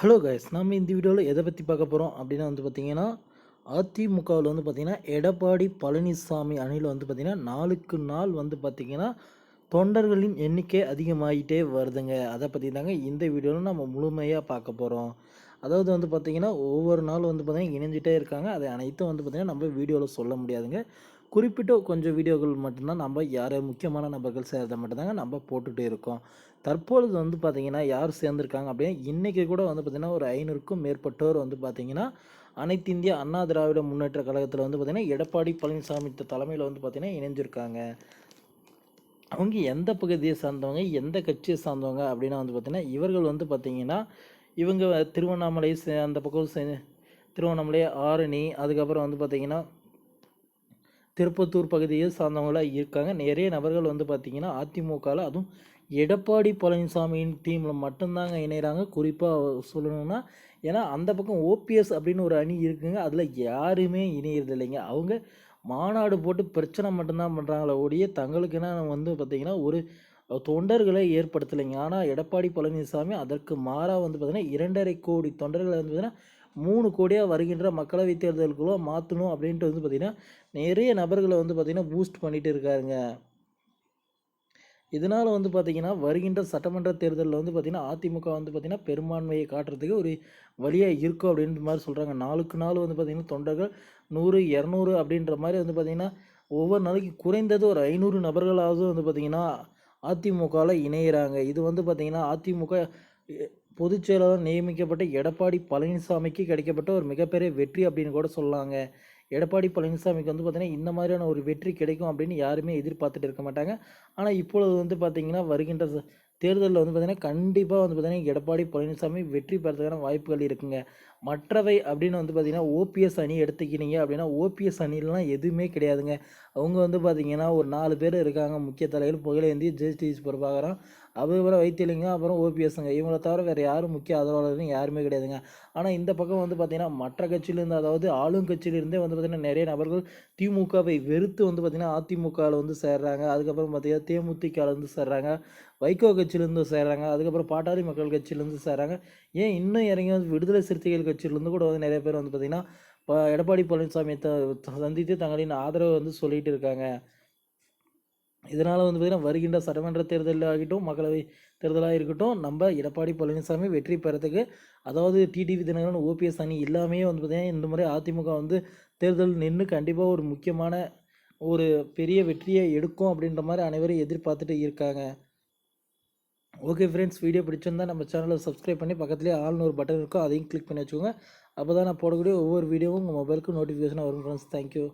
Hello guys நம்ம இந்த வீடியோவில் எதை பற்றி பார்க்க போகிறோம் அப்படின்னா வந்து பார்த்திங்கன்னா அதிமுகவில் வந்து பார்த்திங்கன்னா எடப்பாடி பழனிசாமி அணியில் வந்து பார்த்திங்கன்னா நாளுக்கு நாள் வந்து பார்த்திங்கன்னா தொண்டர்களின் எண்ணிக்கை அதிகமாகிட்டே வருதுங்க. அதை பற்றி தாங்க இந்த வீடியோவில் நம்ம முழுமையாக பார்க்க போகிறோம் அதாவது வந்து பார்த்திங்கன்னா ஒவ்வொரு நாள் வந்து பார்த்திங்கன்னா இணைஞ்சிட்டே இருக்காங்க. அதை அனைத்தும் வந்து பார்த்திங்கன்னா நம்ம வீடியோவில் சொல்ல முடியாதுங்க. குறிப்பிட்ட கொஞ்சம் வீடியோக்கள் மட்டும்தான் நம்ம யார் முக்கியமான நபர்கள் சேர்றதை மட்டும்தாங்க நம்ம போட்டுகிட்டே இருக்கோம். தற்பொழுது வந்து பார்த்திங்கன்னா யார் சேர்ந்துருக்காங்க அப்படின்னா இன்றைக்கி கூட வந்து பார்த்திங்கன்னா ஒரு ஐநூறுக்கும் மேற்பட்டோர் வந்து பார்த்திங்கன்னா அனைத்து இந்திய அண்ணா திராவிட முன்னேற்ற கழகத்தில் வந்து பார்த்திங்கன்னா எடப்பாடி பழனிசாமி தலைமையில் வந்து பார்த்திங்கன்னா இணைஞ்சிருக்காங்க. அவங்க எந்த பகுதியை சார்ந்தவங்க எந்த கட்சியை சார்ந்தவங்க அப்படின்னா வந்து பார்த்திங்கன்னா இவர்கள் வந்து பார்த்திங்கன்னா இவங்க திருவண்ணாமலை அந்த பக்கம் திருவண்ணாமலை ஆரணி அதுக்கப்புறம் வந்து பார்த்திங்கன்னா திருப்பத்தூர் பகுதியை சார்ந்தவங்களாக இருக்காங்க. நிறைய நபர்கள் வந்து பார்த்திங்கன்னா அதிமுகவில் அதுவும் எடப்பாடி பழனிசாமியின் டீமில் மட்டும்தாங்க இணைகிறாங்க குறிப்பாக சொல்லணும்னா ஏன்னா அந்த பக்கம் ஓபிஎஸ் அப்படின்னு ஒரு அணி இருக்குங்க. அதில் யாருமே இணையிறது இல்லைங்க. அவங்க மாநாடு போட்டு பிரச்சனை மட்டும்தான் பண்ணுறாங்களே ஒழிய தங்களுக்குன்னா வந்து பார்த்திங்கன்னா ஒரு தொண்டர்களை ஏற்படுத்தலைங்க. ஆனால் எடப்பாடி பழனிசாமி அதற்கு மாறாக வந்து பார்த்திங்கன்னா இரண்டரை கோடி தொண்டர்களை வந்து பார்த்திங்கன்னா மூணு கோடியாக வருகின்ற மக்களவைத் தேர்தலுக்குள்ளே மாற்றணும் அப்படின்ட்டு வந்து பார்த்திங்கன்னா நிறைய நபர்களை வந்து பார்த்திங்கன்னா பூஸ்ட் பண்ணிட்டு இருக்காருங்க. இதனால் வந்து பார்த்திங்கன்னா வருகின்ற சட்டமன்ற தேர்தலில் வந்து பார்த்திங்கன்னா அதிமுக வந்து பார்த்திங்கன்னா பெரும்பான்மையை காட்டுறதுக்கு ஒரு வழியாக இருக்கும் அப்படின்ற மாதிரி சொல்கிறாங்க நாளுக்கு நாள் வந்து பார்த்திங்கன்னா தொண்டர்கள் நூறு இரநூறு அப்படின்ற மாதிரி வந்து பார்த்திங்கன்னா ஒவ்வொரு நாளைக்கு குறைந்தது ஒரு ஐநூறு நபர்களாவது வந்து பார்த்திங்கன்னா அதிமுகவில் இணையிறாங்க. இது வந்து பார்த்திங்கன்னா அதிமுக பொதுச் செயலாளர் நியமிக்கப்பட்ட எடப்பாடி பழனிசாமிக்கு கிடைக்கப்பட்ட ஒரு மிகப்பெரிய வெற்றி அப்படின்னு கூட சொல்லலாங்க எடப்பாடி பழனிசாமிக்கு வந்து பார்த்திங்கன்னா இந்த மாதிரியான ஒரு வெற்றி கிடைக்கும் அப்படின்னு யாருமே எதிர்பார்த்துட்டு இருக்க மாட்டாங்க. ஆனால் இப்பொழுது வந்து பார்த்திங்கன்னா வருகின்ற தேர்தலில் வந்து பார்த்திங்கன்னா கண்டிப்பாக வந்து பார்த்திங்கன்னா எடப்பாடி பழனிசாமி வெற்றி பெறதுக்கான வாய்ப்புகள் இருக்குங்க. மற்றவை அப்படின்னு வந்து பார்த்திங்கன்னா ஓபிஎஸ் அணி எடுத்துக்கினீங்க அப்படின்னா ஓபிஎஸ் அணிலாம் எதுவுமே கிடையாதுங்க. அவங்க வந்து பார்த்திங்கன்னா ஒரு நாலு பேர் இருக்காங்க. முக்கிய தலைவர் புகழேந்தி ஜெஸ்டிஸ் பிரபாகரன் அதுக்கப்புறம் வைத்தியலிங்க அப்புறம் ஓபிஎஸ்ங்க இவங்கள தவிர வேறு யாரும் முக்கிய ஆதரவாளர்கள் யாருமே கிடையாதுங்க. ஆனால் இந்த பக்கம் வந்து பார்த்திங்கன்னா மற்ற கட்சியிலேருந்து அதாவது ஆளும் கட்சியிலேருந்தே வந்து பார்த்திங்கன்னா நிறைய நபர்கள் திமுகவை வெறுத்து வந்து பார்த்திங்கன்னா அதிமுகவில் வந்து சேர்றாங்க. அதுக்கப்புறம் பார்த்திங்கன்னா தேமுதிகவில் வந்து சேர்றாங்க. வைகோ கட்சி கட்சியிலேருந்து சேர்றாங்க அதுக்கப்புறம் பாட்டாளி மக்கள் கட்சியிலேருந்து சேர்றாங்க ஏன் இன்னும் இறங்கி வந்து விடுதலை சிறுத்தைகள் கட்சியிலேருந்து கூட வந்து நிறைய பேர் வந்து பார்த்திங்கன்னா இப்போ எடப்பாடி பழனிசாமியை த சந்தித்து தங்களின் ஆதரவை வந்து சொல்லிட்டு இருக்காங்க. இதனால் வந்து பார்த்திங்கன்னா வருகின்ற சட்டமன்ற தேர்தலில் ஆகட்டும் மக்களவை தேர்தலாக இருக்கட்டும் நம்ம எடப்பாடி பழனிசாமி வெற்றி பெறத்துக்கு அதாவது டிடிவி தினகரன் ஓபிஎஸ் அணி எல்லாமே வந்து பார்த்திங்கன்னா இந்த முறை அதிமுக வந்து தேர்தல் நின்று கண்டிப்பாக ஒரு முக்கியமான ஒரு பெரிய வெற்றியை எடுக்கும் அப்படின்ற மாதிரி அனைவரும் எதிர்பார்த்துட்டு இருக்காங்க. ஓகே ஃப்ரெண்ட்ஸ் வீடியோ பிடிச்சிருந்தா நம்ம சேனலை சப்ஸ்கிரைப் பண்ணி பக்கத்துலேயே ஆல்னு ஒரு பட்டன் இருக்கும் அதையும் கிளிக் பண்ணி வச்சுக்கோங்க. அப்போ தான் நான் போடக்கூடிய ஒவ்வொரு வீடியோவும் உங்கள் மொபைலுக்கு நோட்டிஃபிகேஷனாக வரும் ஃப்ரெண்ட்ஸ் தேங்க்யூ